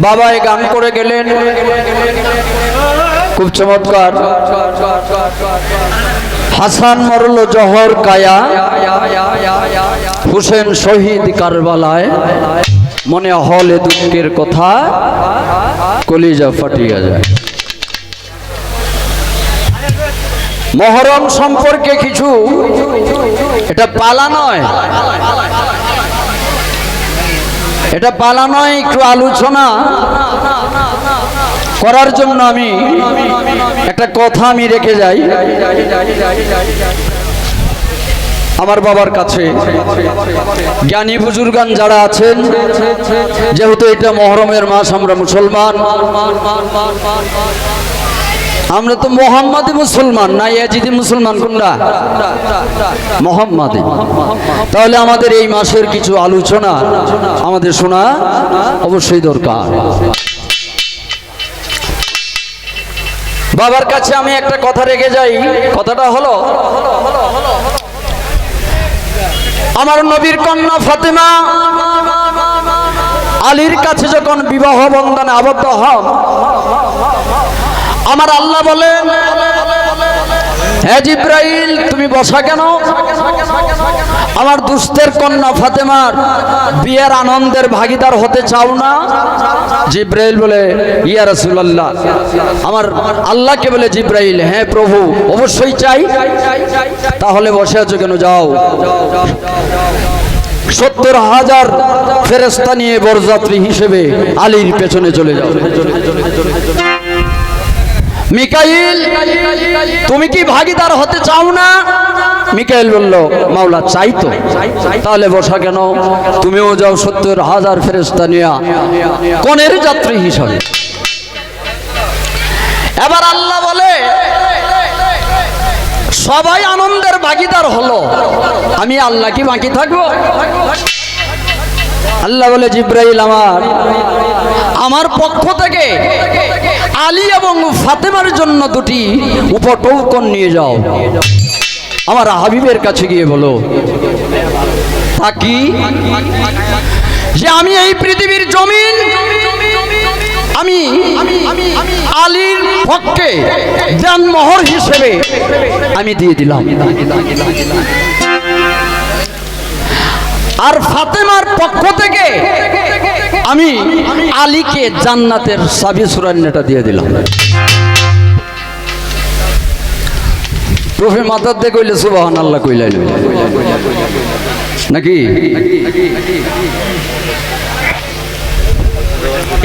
বাবাই গান করে গেলেন। খুব চমৎকার। হাসান মরল জহর কায়া। হুসেন শহীদ কারবালায়। মনে হলে দুঃখের কথা। কলিজা ফাটিয়া যায়। মহরম সম্পর্কে কিছু। এটা পালা নয়। এটা পালা নয়, একটু আলোচনা করার জন্য আমি একটা কথা আমি রেখে যাই। আমার বাবার কাছে জ্ঞানী বুজুর্গান যারা আছেন, যেহেতু এটা মহরমের মাস, আমরা মুসলমান আমরা তো মোহাম্মদী মুসলমান, না ইয়াজিদি মুসলমান কোনটা? মোহাম্মদী তাহলে আমাদের এই মাসের কিছু আলোচনা আমাদের শোনা অবশ্যই দরকার। বাবার কাছে আমি একটা কথা রেখে যাই, কথাটা হলো, আমার নবীর কন্যা ফাতেমা আলীর কাছে যখন বিবাহ বন্ধনে আবদ্ধ হন আমার আল্লাহ বলেন হ্যাঁ জিব্রাইল, তুমি বসা কেন? আমার দুস্থের কন্যা ফাতেমার বিয়ের আনন্দের ভাগিদার হতে চাও না? জিব্রাইল বলে, ইয়া রাসূলুল্লাহ। আমার আল্লাহকে বলে, জিব্রাইল হ্যাঁ প্রভু, অবশ্যই চাই। তাহলে বসে আছো কেন? যাও। সত্তর হাজার ফেরেস্তা নিয়ে বরযাত্রী হিসেবে আলীর পেছনে চলে যাও। মিকাইল, তুমি কি ভাগিদার হতে চাও না? মিকাইল বলল, মাওলা, চাই তো। তাহলে বসা কেন? তুমিও যাও সত্তর হাজার ফেরেস্তা নিয়া কনের যাত্রী হিসাবে। এবার আল্লাহ বলে, সবাই আনন্দের ভাগিদার হলো। আমি আল্লাহ কি বাকি থাকব? আল্লাহ বলে জিব্রাইল আমার। আমার পক্ষ থেকে আলী এবং ফাতেমার জন্য দুটি উপটৌকন নিয়ে যাও। আমার হাবিবের কাছে গিয়ে বলো, তা কি? যে আমি এই পৃথিবীর জমিন, আমি আলীর পক্ষে দেনমোহর হিসেবে আমি দিয়ে দিলাম। আর ফাতেমার পক্ষ থেকে আমি আলীকে জান্নাতের সাবি সুরান্যটা দিয়ে দিলাম। প্রফে মাথার দিয়ে কইলে সুবাহান আল্লাহ কইলাই নাকি?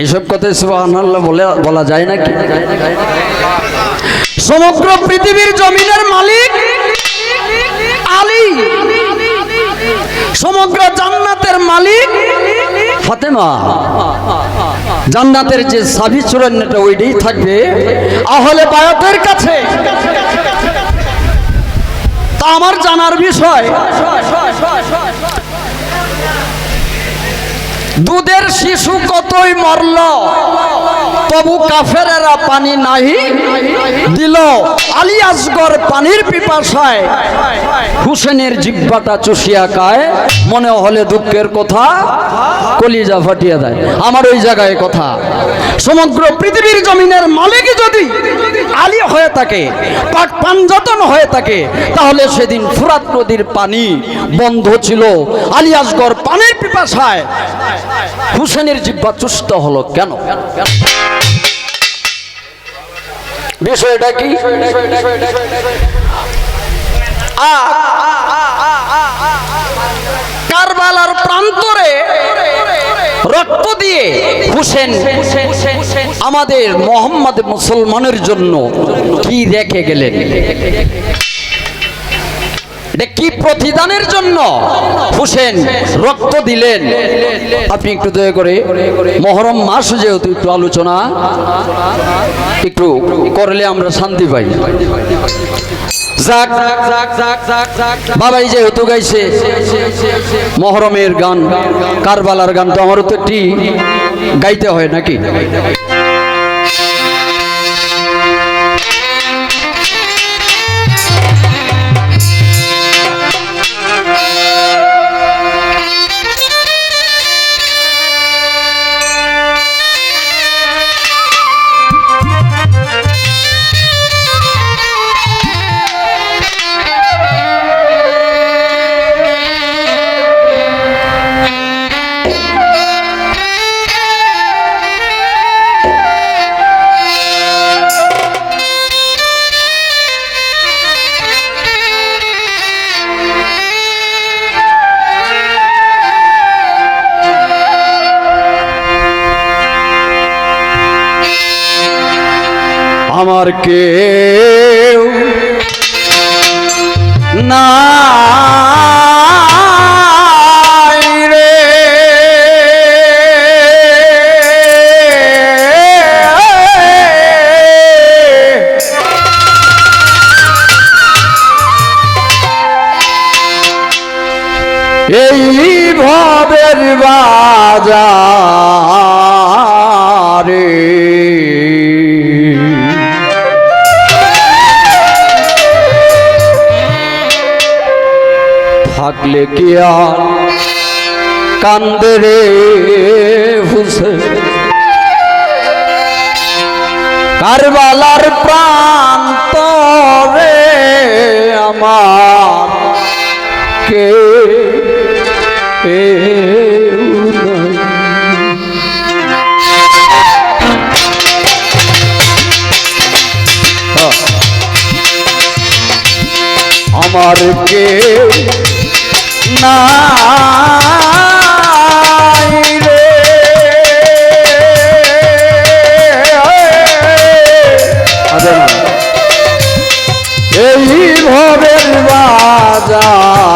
এসব কথাই সুবাহান আল্লাহ বলে, বলা যায় নাকি? সমগ্র পৃথিবীর জমিনের মালিক আলী। সমগ্র জান্নাতের মালিক ফাতেমা। জান্নাতের যে সাবি চূড়ান্নটা ওইটাই থাকবে। আহলে বায়াতের কাছে। তা আমার জানার বিষয় দুধের শিশু কতই মরল? তবু কাফেরেরা পানি নাহি দিল। আলী আসগর পানির পিপাসায় হুসেনের জিব্বাটা চুষিয়া খায়, মনে হলে দুঃখের কথা কলিজা ফাটিয়ে দেয়। আমার ওই জায়গায় কথা। সমগ্র পৃথিবীর জমিনের মালিক যদি আলী হয়ে থাকে পাক পাঞ্জাতন হয়ে থাকে, তাহলে সেদিন ফুরাত নদীর পানি বন্ধ ছিল। আলী আসগর পানির পিপাসায় হুসেনের জিব্বা চুষ্ট হলো কেন? বিষয়টা কি? কারবালার প্রান্তরে রক্ত দিয়ে হুসেন আমাদের মোহাম্মদ মুসলমানের জন্য কি রেখে গেলেন? এটা কি প্রতিদানের জন্য? হুসেন, রক্ত দিলেন। আপনি একটু দয়া করে মহরম মাস যেহেতু একটু আলোচনা, একটু করলে আমরা শান্তি পাই। বাবাই যেহেতু গাইছে, মহরমের গান, কারবালার গান তো আমারও তো একটি গাইতে হয় নাকি? আমার কেউ না এই ভবের বাজারে থাকলে কি কান্দে রে হুসে। কারবালার প্রান্তরে আমার কে আমার কে না এই ভবের বাজারে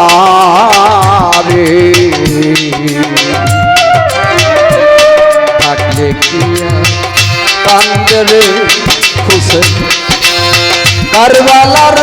কারবালার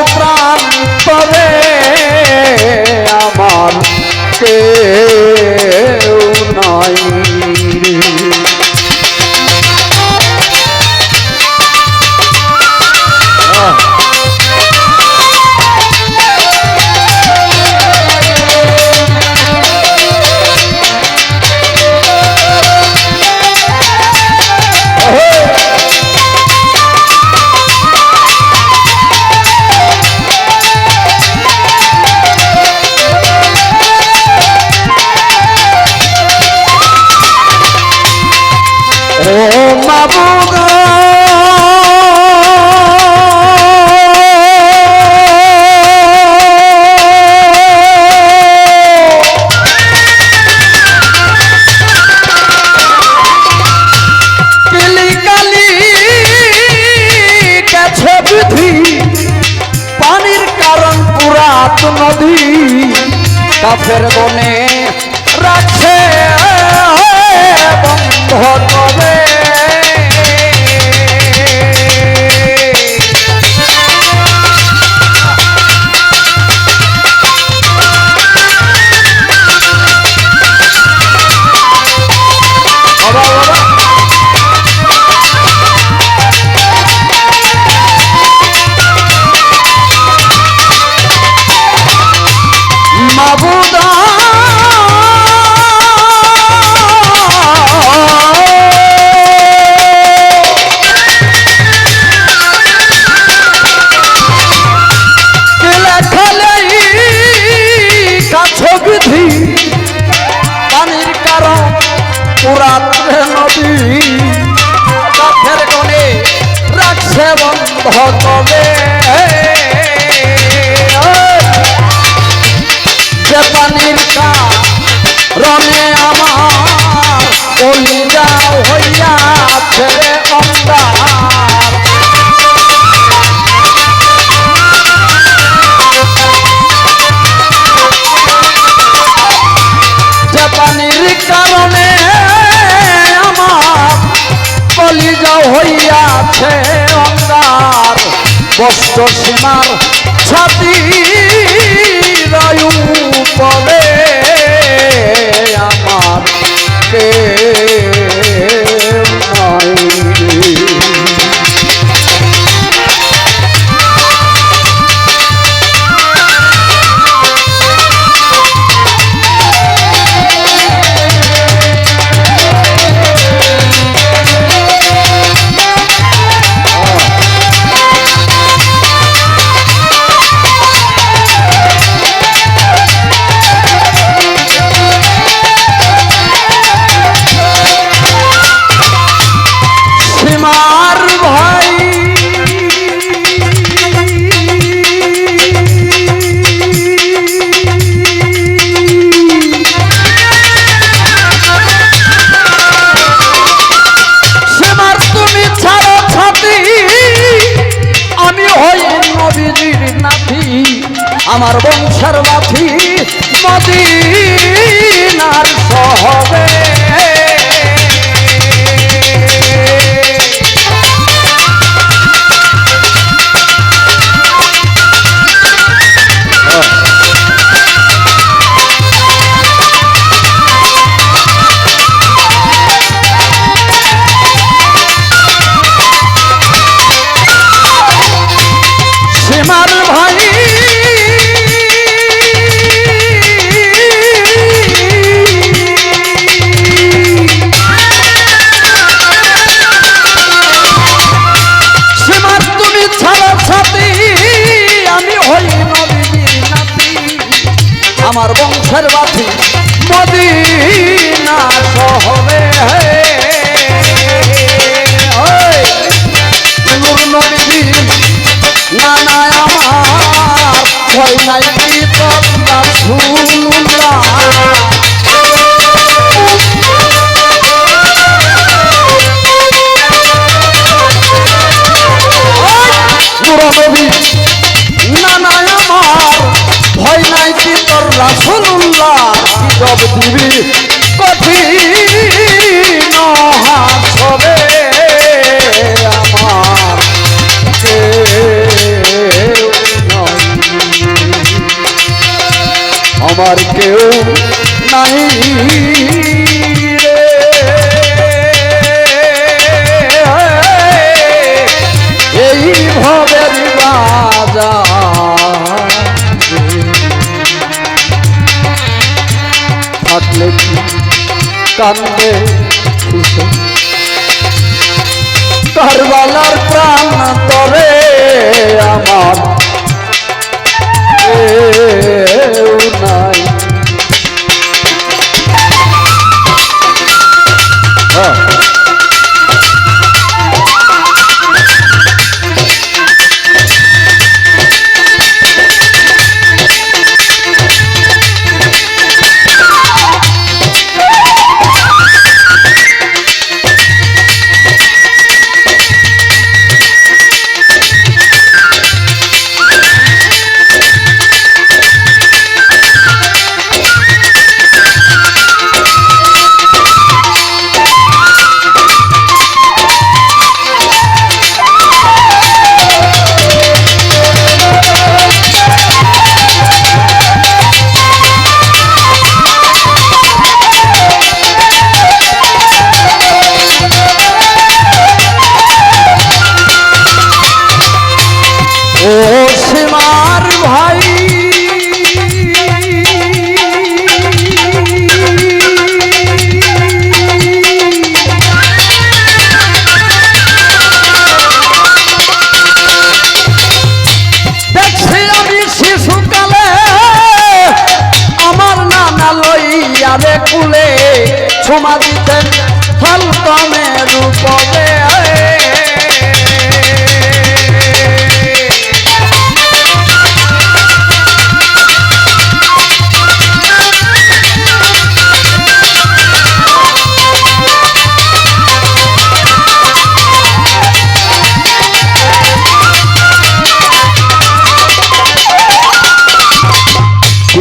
কবে যে পানির রনে আমার কলিজা হইয়াছে অন্ধার যে পানির কারণে আমার কলিজা হইয়াছে বস্ত্র সীমার ছাতি রায়ু পরে আমার আমার বংশের জব দিবি কঠিন হাসবে আমার আমার কেউ কান্দে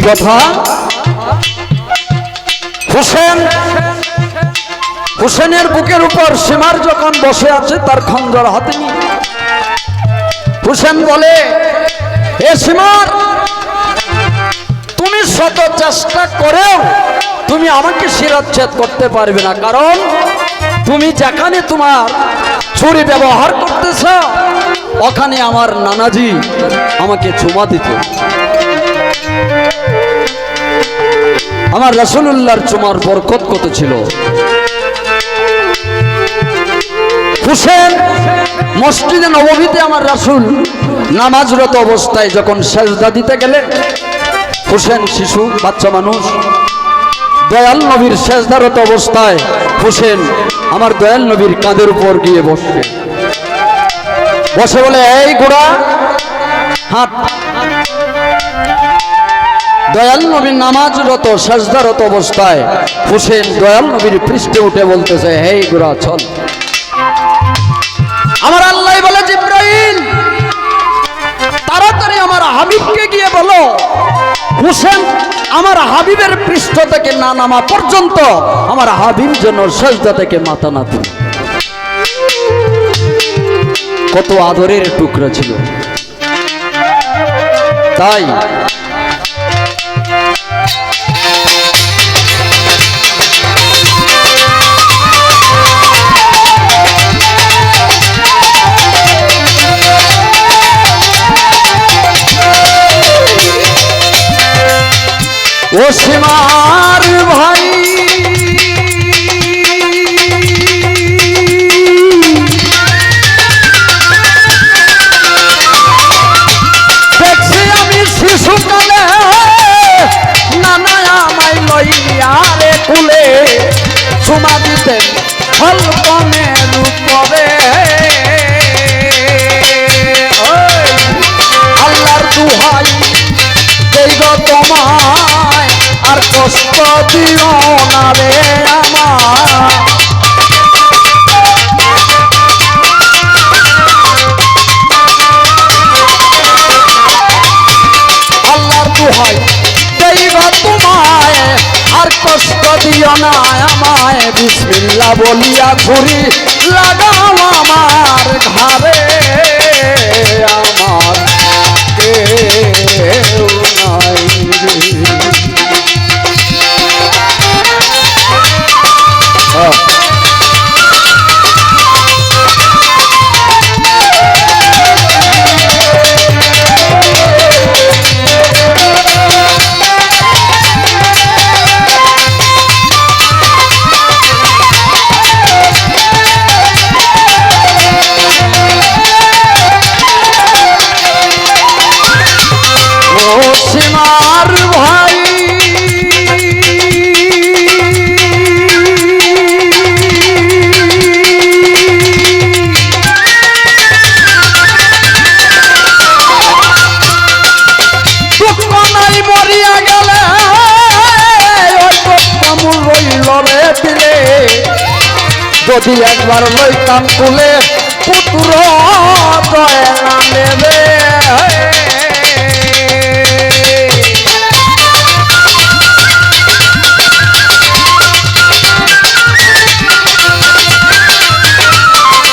কথা হুসেন, হুসেনের বুকের উপর সীমার যখন বসে আছে, তার খঞ্জর হাতে নিয়ে। হুসেন বলে, এ সীমার, তুমি শত চেষ্টা করেও তুমি আমাকে শিরচ্ছেদ করতে পারবে না। কারণ তুমি যেখানে তোমার ছুরি ব্যবহার করতেছ, ওখানে আমার নানাজি আমাকে চুমা দিত। আমার রাসুলুল্লাহর চুমার বরকত কত ছিল? হুসেন মসজিদে নবমীতে আমার রাসুল নামাজরত অবস্থায় যখন সেজদা দিতে গেলে হুসেন শিশু, বাচ্চা মানুষ, দয়াল নবীর সেজদারত অবস্থায় হুসেন আমার দয়াল নবীর কাঁধের উপর গিয়ে বসছে বসে বলে, এই গোড়া হাত দয়াল নবীর নামাজরত, সাজদারত অবস্থায় হুসেন দয়াল নবীর পৃষ্ঠে উঠে বলতেছে, হেই গোড়া, চল। আমার আল্লাহ বলে, জিব্রাইল, তাড়াতাড়ি আমার হাবিবকে গিয়ে বলো, হুসেন আমার হাবিবের পৃষ্ঠ থেকে না নামা পর্যন্ত আমার হাবিব যেন সজদা থেকে মাথা না তুলে। কত আদরের টুকরা ছিল। তাই ও সীমার ভাই। দেখছি আমি শিশুকালে নানা আমায় লইয়া রে কুলে। সুমা দিতেন ফল কমের উপরে। ওই, আল্লাহর দুহাই দেই গো তোমায় আর কষ্ট দিও না রে আমার। আল্লাহর দুহাই দেই তোমায়, আর কষ্ট দিও না আমায়। বলিয়া ঘুরি, লাগাও আমার ঘরে যদি লইতাম তুলে পুত্র দয়া নেবে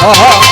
ও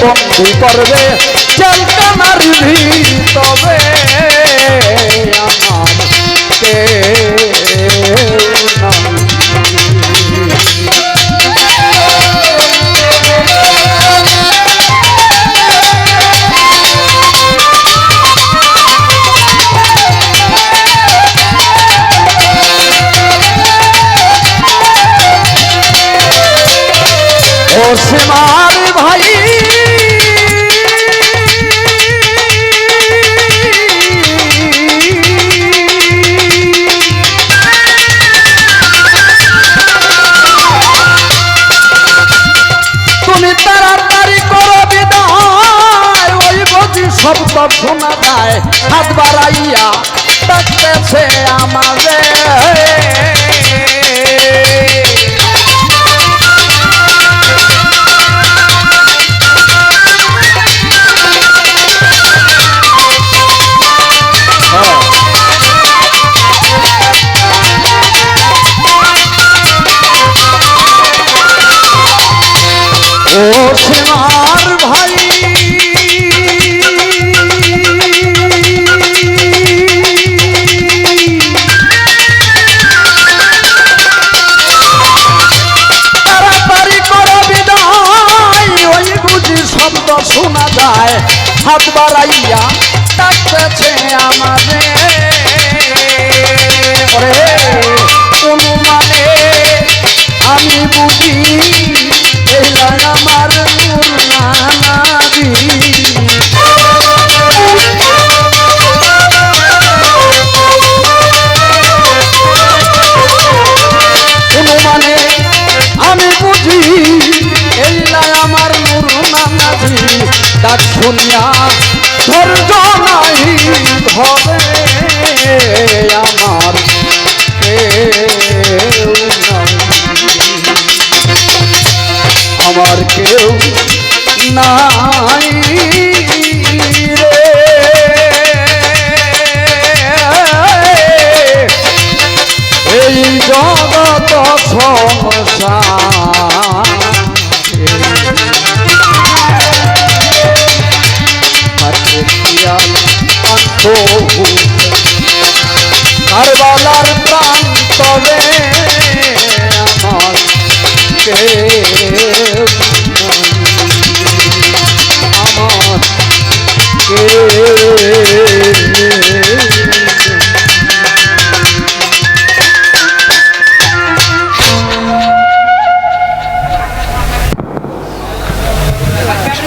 বন্ধু করবে চেলকানার ভিতরে আমার কেউ নাই।